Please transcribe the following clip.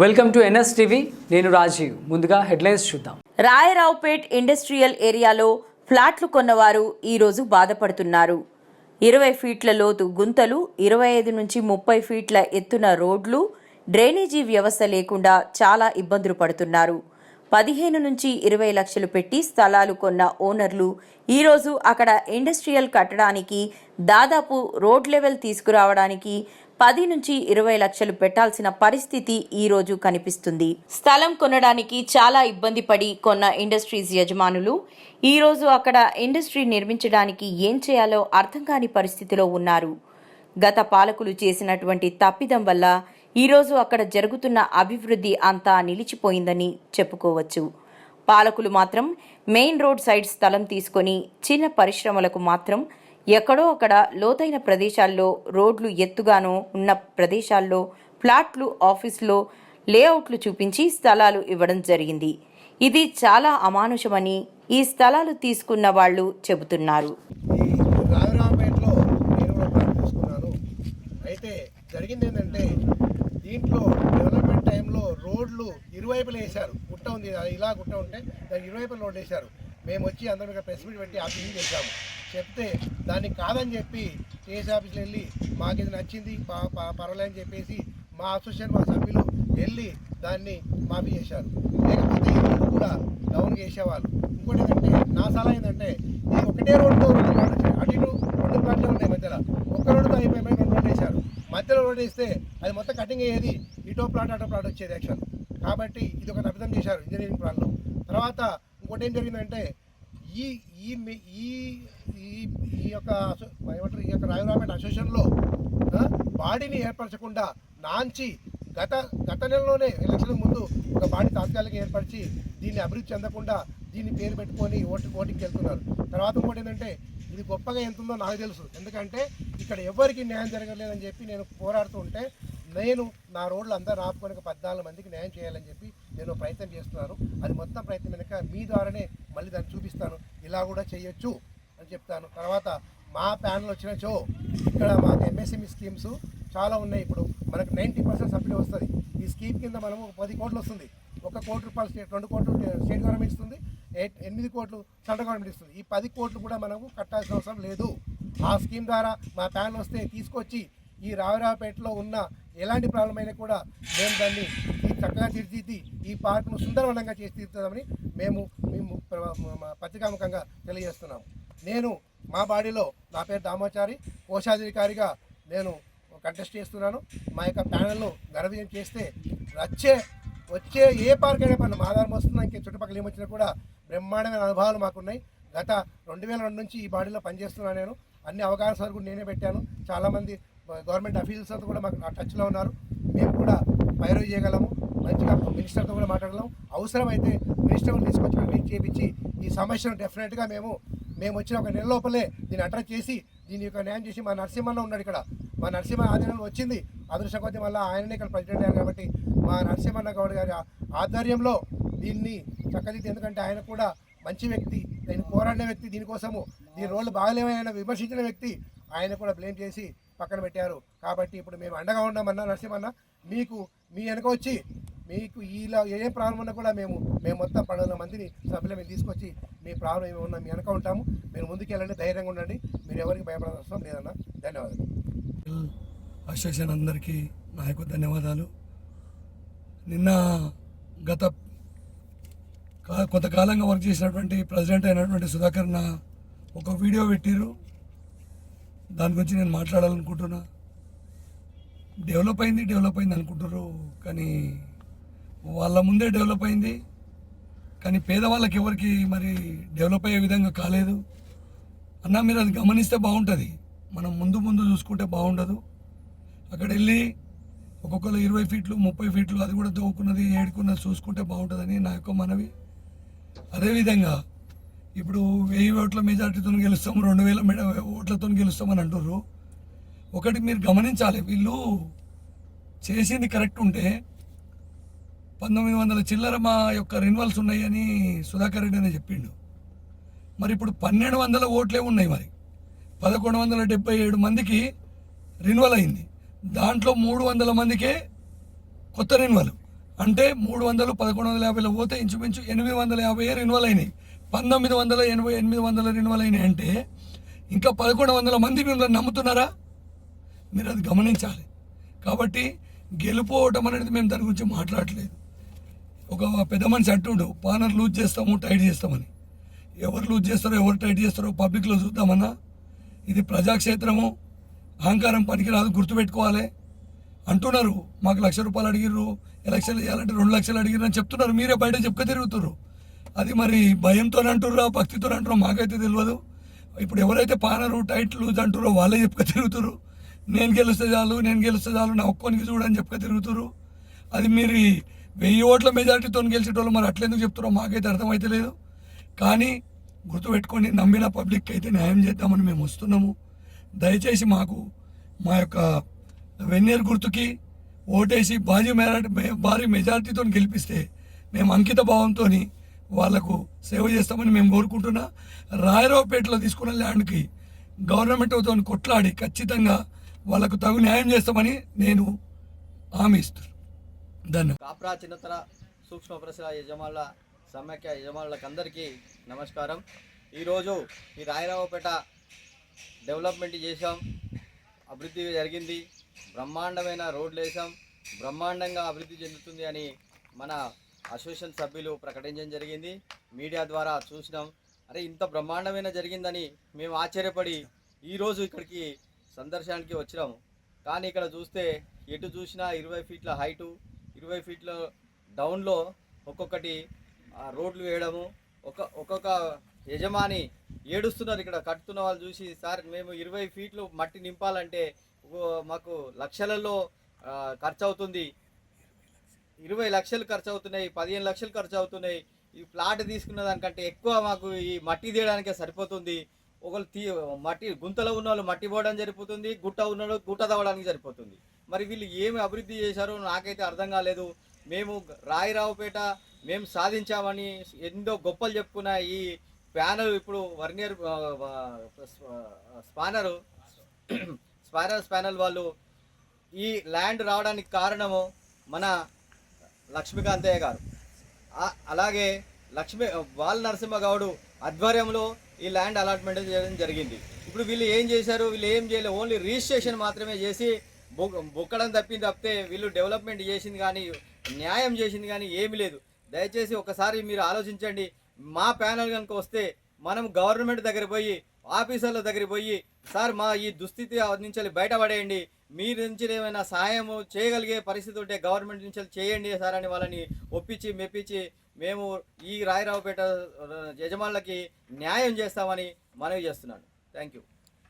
Welcome to NS TV. నేను రాజీవ్. ముందుగా headlines చూద్దాం. రాయరావుపేట్ ఇండస్ట్రియల్ ఏరియాలో ఫ్లాట్లు కొన్నవారు ఈరోజు బాధపడుతున్నారు. ఇరవై ఫీట్ల లోతు గుంతలు ఇరవై ఐదు నుంచి ముప్పై ఫీట్ల ఎత్తున రోడ్లు డ్రైనేజీ వ్యవస్థ లేకుండా చాలా ఇబ్బందులు పడుతున్నారు. పదిహేను నుంచి ఇరవై లక్షలు పెట్టి స్థలాలు కొన్న ఓనర్లు ఈరోజు అక్కడ ఇండస్ట్రియల్ కట్టడానికి దాదాపు రోడ్ లెవెల్ తీసుకురావడానికి పది నుంచి ఇరవై లక్షలు పెట్టాల్సిన పరిస్థితి ఈ రోజు కనిపిస్తుంది. స్థలం కొనడానికి చాలా ఇబ్బంది పడి కొన్న ఇండస్ట్రీస్ యజమానులు ఈ రోజు అక్కడ ఇండస్ట్రీ నిర్మించడానికి ఏం చేయాలో అర్థం కాని పరిస్థితిలో ఉన్నారు. గత పాలకులు చేసినటువంటి తప్పిదం వల్ల ఈరోజు అక్కడ జరుగుతున్న అభివృద్ధి అంతా నిలిచిపోయిందని చెప్పుకోవచ్చు. పాలకులు మాత్రం మెయిన్ రోడ్ సైడ్ స్థలం తీసుకొని చిన్న పరిశ్రమలకు మాత్రం ఎక్కడో అక్కడ లోతైన ప్రదేశాల్లో రోడ్లు ఎత్తుగానో ఉన్న ప్రదేశాల్లో ఫ్లాట్లు ఆఫీసులో లేఅవుట్లు చూపించి స్థలాలు ఇవ్వడం జరిగింది. ఇది చాలా అమానుషమని ఈ స్థలాలు తీసుకున్న వాళ్ళు చెబుతున్నారు. అయితే జరిగింది ఏంటంటే దీంట్లో డెవలప్మెంట్ టైంలో రోడ్లు ఇరువైపులు వేశారు గుట్ట ఉంది అది ఇలా గుట్ట ఉంటే దానికి ఇరువైపులు రోడ్లు వేశారు మేము వచ్చి అందరం ఇక్కడ ప్రెస్ మీట్ పెట్టి ఆఫీస్కి చేశాము. చెప్తే దాన్ని కాదని చెప్పి టీఎస్ ఆఫీస్లో వెళ్ళి మాకు ఇది నచ్చింది పర్వాలేదని చెప్పేసి మా అసోసియేషన్ మా సభ్యులు వెళ్ళి దాన్ని మాఫీ చేశారు. లేకపోతే కూడా డౌన్ చేసేవాళ్ళు. ఇంకోటి ఏంటంటే నా సలహా ఏంటంటే ఇది ఒకటే రోడ్డు రెండు ప్లాట్లు వచ్చాయి అటు ఇటు రెండు ప్లాట్లు ఉన్నాయి మధ్యలో. ఒక్క రోడ్డుతో అయిపోయి రెండు రోడ్లు వేశారు. మధ్యలో రోడ్డు వేస్తే అది మొత్తం కటింగ్ అయ్యేది ఇటో ప్లాట్ అటో ప్లాట్ వచ్చేది యాక్చువల్ కాబట్టి ఇది ఒక అర్థం చేశారు ఇంజనీరింగ్ ప్లాన్లో. తర్వాత ఇంకోటి ఏం జరిగిందంటే ఈ ఈ ఈ ఈ ఈ యొక్క ఏమంటారు ఈ యొక్క రాయరాపేట అసోసియేషన్లో బాడీని ఏర్పరచకుండా నాంచి గత గత నెలలోనే ఎలక్షన్ ముందు ఒక బాడీ తాత్కాలిక ఏర్పరిచి దీన్ని అభివృద్ధి చెందకుండా దీన్ని పేరు పెట్టుకొని ఓటు ఓటింగ్కి వెళ్తున్నారు. తర్వాత ఇంకోటి ఏంటంటే ఇది గొప్పగా ఎంత ఉందో నాకు తెలుసు. ఎందుకంటే ఇక్కడ ఎవరికి న్యాయం జరగలేదని చెప్పి నేను పోరాడుతూ ఉంటే నేను నా రోడ్లు అందరూ ఆపుకొని పద్నాలుగు మందికి న్యాయం చేయాలని చెప్పి నేను ప్రయత్నం చేస్తున్నాను అది మొత్తం ప్రయత్నం వెనుక మీ ద్వారానే మళ్ళీ దాన్ని చూపిస్తాను. ఇలా కూడా చేయొచ్చు అని చెప్తాను. తర్వాత మా ప్యానల్ వచ్చిన చో ఇక్కడ మాకు ఎంఎస్ఎంఈ స్కీమ్స్ చాలా ఉన్నాయి. ఇప్పుడు మనకు నైంటీ పర్సెంట్ సబ్సిడీ వస్తుంది. ఈ స్కీమ్ కింద మనము పది కోట్లు వస్తుంది. ఒక కోటి రూపాయలు స్టేట్ రెండు కోట్లు స్టేట్ గవర్నమెంట్ ఇస్తుంది. ఎయిట్ ఎనిమిది కోట్లు సెంట్రల్ గవర్నమెంట్ ఇస్తుంది. ఈ పది కోట్లు కూడా మనము కట్టాల్సిన అవసరం లేదు. ఆ స్కీమ్ ద్వారా మా ప్యానల్ వస్తే తీసుకొచ్చి ఈ రావిరావుపేటలో ఉన్న ఎలాంటి ప్రాబ్లం అయినా కూడా మేము దాన్ని ఈ చక్కగా తీర్చిది ఈ పార్కును సుందరవనంగా చేసి తీరుతుందని మేము మేము పత్రికాముఖంగా తెలియజేస్తున్నాము. నేను మా బాడీలో నా పేరు దామోచారి కోశాధికారిగా నేను కంటెస్ట్ చేస్తున్నాను. మా యొక్క ప్యానెల్ను గర్వీయం చేస్తే వచ్చే వచ్చే ఏ పార్క్ అయినా పని ఆధారం వస్తున్నా ఇంకే చుట్టుపక్కల ఏమొచ్చినా కూడా బ్రహ్మాండమైన అనుభవాలు మాకున్నాయి. గత రెండు వేల రెండు నుంచి ఈ బాడీలో పనిచేస్తున్నాను నేను. అన్ని అవకాశాలు కూడా నేనే పెట్టాను. చాలామంది గవర్నమెంట్ అఫీషియల్స్ అంతా కూడా మాకు నా టచ్లో ఉన్నారు. మేము కూడా పైరవ్ చేయగలము. మంచిగా మినిస్టర్తో కూడా మాట్లాడగలం అవసరమైతే మినిస్టర్ తీసుకొచ్చి చేపించి ఈ సమస్యను డెఫినెట్గా మేము మేము వచ్చిన ఒక నెల లోపలే దీన్ని అడ్రస్ చేసి దీని యొక్క న్యాయం చేసి మా నరసింహన్న ఉన్నాడు ఇక్కడ. మా నరసింహ ఆధ్వర్యంలో వచ్చింది. అదృష్టం కొద్ది మళ్ళీ ఆయననే ఇక్కడ ప్రెసిడెంట్ అయ్యారు కాబట్టి మా నరసింహన్న గౌడ్ గారి ఆధ్వర్యంలో దీన్ని చక్కదిద్ది. ఎందుకంటే ఆయన కూడా మంచి వ్యక్తి నేను పోరాడిన వ్యక్తి దీనికోసము. దీని రోడ్లు బాగలేమైన విమర్శించిన వ్యక్తి. ఆయన కూడా బ్లేమ్ చేసి పక్కన పెట్టారు. కాబట్టి ఇప్పుడు మేము అండగా ఉన్నామన్నా నరసింహన్న మీకు మీ వెనక వచ్చి మీకు ఇలా ఏ ప్రాబ్లం ఉన్నా కూడా మేము మేము మొత్తం పన్నెండు మందిని సభ్యులు మేము తీసుకొచ్చి మీ ప్రాబ్లం ఏమి ఉన్నా మీ వెనక ఉంటాము. మీరు ముందుకు వెళ్ళండి ధైర్యంగా ఉండండి. మీరు ఎవరికి భయపడాల్సిన అవసరం లేదన్న ధన్యవాదాలు. అసోసియేషన్ అందరికీ నా యొక్క ధన్యవాదాలు. నిన్న గత కొంతకాలంగా వర్క్ చేసినటువంటి ప్రెసిడెంట్ అయినటువంటి సుధాకర్ నా ఒక వీడియో పెట్టిరు దాని గురించి నేను మాట్లాడాలనుకుంటున్నా. డెవలప్ అయింది డెవలప్ అయింది అనుకుంటారు కానీ వాళ్ళ ముందే డెవలప్ అయింది. కానీ పేదవాళ్ళకి ఎవరికి మరి డెవలప్ అయ్యే విధంగా కాలేదు. అన్న మీరు అది గమనిస్తే బాగుంటుంది. మనం ముందు ముందు చూసుకుంటే బాగుండదు. అక్కడ వెళ్ళి ఒక్కొక్కరు ఇరవై ఫీట్లు ముప్పై ఫీట్లు అది కూడా దోవుకున్నది ఏడుకున్నది చూసుకుంటే బాగుంటుందని నా యొక్క మనవి. అదేవిధంగా ఇప్పుడు వెయ్యి ఓట్ల మెజార్టీతో గెలుస్తాం రెండు వేల మెడ ఓట్లతో గెలుస్తామని అంటుర్రు. ఒకటి మీరు గమనించాలి వీళ్ళు చేసింది కరెక్ట్ ఉంటే పంతొమ్మిది వందల చిల్లర మా యొక్క రెన్యువల్స్ ఉన్నాయని సుధాకర్ రెడ్డి అని చెప్పిండు. మరి ఇప్పుడు పన్నెండు వందల ఓట్లే ఉన్నాయి మరి. పదకొండు వందల డెబ్బై ఏడు మందికి రెన్యువల్ అయింది. దాంట్లో మూడు వందల మందికే కొత్త రెన్యువల్ అంటే మూడు వందలు పదకొండు వందల యాభైలో పోతే ఇంచుమించు ఎనిమిది వందల యాభై రెన్యువల్ అయినాయి. పంతొమ్మిది వందల ఎనభై ఎనిమిది వందల రెన్యువల్ అయినాయి అంటే ఇంకా పదకొండు వందల మంది మిమ్మల్ని నమ్ముతున్నారా? మీరు అది గమనించాలి. కాబట్టి గెలుపోవటం అనేది మేము దాని గురించి మాట్లాడలేదు. ఒక పెద్ద మనిషి అంటుండు పానర్ లూజ్ చేస్తాము టైట్ చేస్తామని. ఎవరు లూజ్ చేస్తారో ఎవరు టైట్ చేస్తారో పబ్లిక్లో చూద్దామన్నా. ఇది ప్రజాక్షేత్రము అహంకారం పనికిరాదు గుర్తుపెట్టుకోవాలి. అంటున్నారు మాకు లక్ష రూపాయలు అడిగిర్రు ఎలక్షన్లు చేయాలంటే రెండు లక్షలు అడిగిర్రు అని చెప్తున్నారు. మీరే బయట చెప్పుక తిరుగుతున్నారు అది మరి భయంతో అంటుర్రా భక్తితో అంటుర్రో మాకైతే తెలియదు ఇప్పుడు ఎవరైతే పానరు టైట్ లూజ్ వాళ్ళే చెప్పుక తిరుగుతున్నారు నేను గెలిస్తే చాలు నేను గెలిస్తే చాలు నా ఒక్కొనికి చూడని చెప్పుక తిరుగుతున్నారు అది మీరు వెయ్యి ఓట్ల మెజారిటీతో గెలిచేటోళ్ళు మరి అట్లెందుకు చెప్తారో మాకైతే అర్థమైతే లేదు. కానీ గుర్తుపెట్టుకొని నమ్మిన పబ్లిక్ అయితే న్యాయం చేద్దామని మేము వస్తున్నాము. దయచేసి మాకు మా యొక్క వెన్నీర్ గుర్తుకి ఓటేసి భారీ మెజార్టీ భారీ మెజారిటీతో గెలిపిస్తే మేము అంకిత భావంతో వాళ్ళకు సేవ చేస్తామని మేము కోరుకుంటున్నా. రాయరావుపేటలో తీసుకున్న ల్యాండ్కి గవర్నమెంట్తో కొట్లాడి ఖచ్చితంగా వాళ్ళకు తగు న్యాయం చేస్తామని నేను హామీ ఇస్తున్నాను ధన్యవాదాలు. కాప్రా చిన్నతర సూక్ష్మ పరిసర యజమానుల సమైక్య యజమానులకు అందరికీ నమస్కారం. ఈరోజు ఈ రాయరావుపేట డెవలప్మెంట్ చేసాం అభివృద్ధి జరిగింది. బ్రహ్మాండమైన రోడ్లు వేసాం బ్రహ్మాండంగా అభివృద్ధి చెందుతుంది అని మన అసోసియేషన్ సభ్యులు ప్రకటించడం జరిగింది. మీడియా ద్వారా చూసినాం. అరే ఇంత బ్రహ్మాండమైన జరిగిందని మేము ఆశ్చర్యపడి ఈరోజు ఇక్కడికి సందర్శనానికి వచ్చినాము కానీ ఇక్కడ చూస్తే ఎటు చూసినా ఇరవై ఫీట్ల హైటు ఇరవై ఫీట్ల డౌన్లో ఒక్కొక్కటి రోడ్లు వేయడము ఒక ఒక్కొక్క యజమాని ఏడుస్తున్నారు ఇక్కడ కట్టుతున్న వాళ్ళు చూసి సార్ మేము ఇరవై ఫీట్లు మట్టి నింపాలంటే మాకు లక్షలలో ఖర్చు అవుతుంది ఇరవై లక్షలు ఖర్చు అవుతున్నాయి పదిహేను లక్షలు ఖర్చు అవుతున్నాయి ఈ ప్లాట్ తీసుకున్న దానికంటే ఎక్కువ మాకు ఈ మట్టి తీయడానికే సరిపోతుంది. ఒకళ్ళు తీ మట్టి గుంతలో ఉన్న వాళ్ళు మట్టి పోవడం సరిపోతుంది గుట్ట ఉన్న గుట్ట తవ్వడానికి సరిపోతుంది. మరి వీళ్ళు ఏమి అభివృద్ధి చేశారో నాకైతే అర్థం కాలేదు. మేము రాయిరావుపేట మేము సాధించామని ఎన్నో గొప్పలు చెప్పుకున్న ఈ ప్యానల్ ఇప్పుడు వర్నియర్ స్పానరు స్పానర్ స్పానల్ వాళ్ళు ఈ ల్యాండ్ రావడానికి కారణము మన లక్ష్మీకాంతయ్య గారు. అలాగే లక్ష్మీ బాల నరసింహ గౌడు ఆధ్వర్యంలో ఈ ల్యాండ్ అలాట్మెంట్ చేయడం జరిగింది. ఇప్పుడు వీళ్ళు ఏం చేశారు? వీళ్ళు ఏం చేయలేదు ఓన్లీ రిజిస్ట్రేషన్ మాత్రమే చేసి బొక్కడం తప్పింది తప్పితే వీళ్ళు డెవలప్మెంట్ చేసింది కానీ న్యాయం చేసింది కానీ ఏమీ లేదు. దయచేసి ఒకసారి మీరు ఆలోచించండి. మా ప్యానల్ కనుక వస్తే మనం గవర్నమెంట్ దగ్గర పోయి ఆఫీసర్ల దగ్గరికి పోయి సార్ మా ఈ దుస్థితి నుంచి బయటపడేయండి. మీ నుంచి ఏమైనా సహాయం చేయగలిగే పరిస్థితి ఉంటే గవర్నమెంట్ నుంచి చేయండి సార్ అని వాళ్ళని ఒప్పించి మెప్పించి మేము ఈ రాయరావుపేట యజమానులకి న్యాయం చేస్తామని మనవి చేస్తున్నాను. Thank you.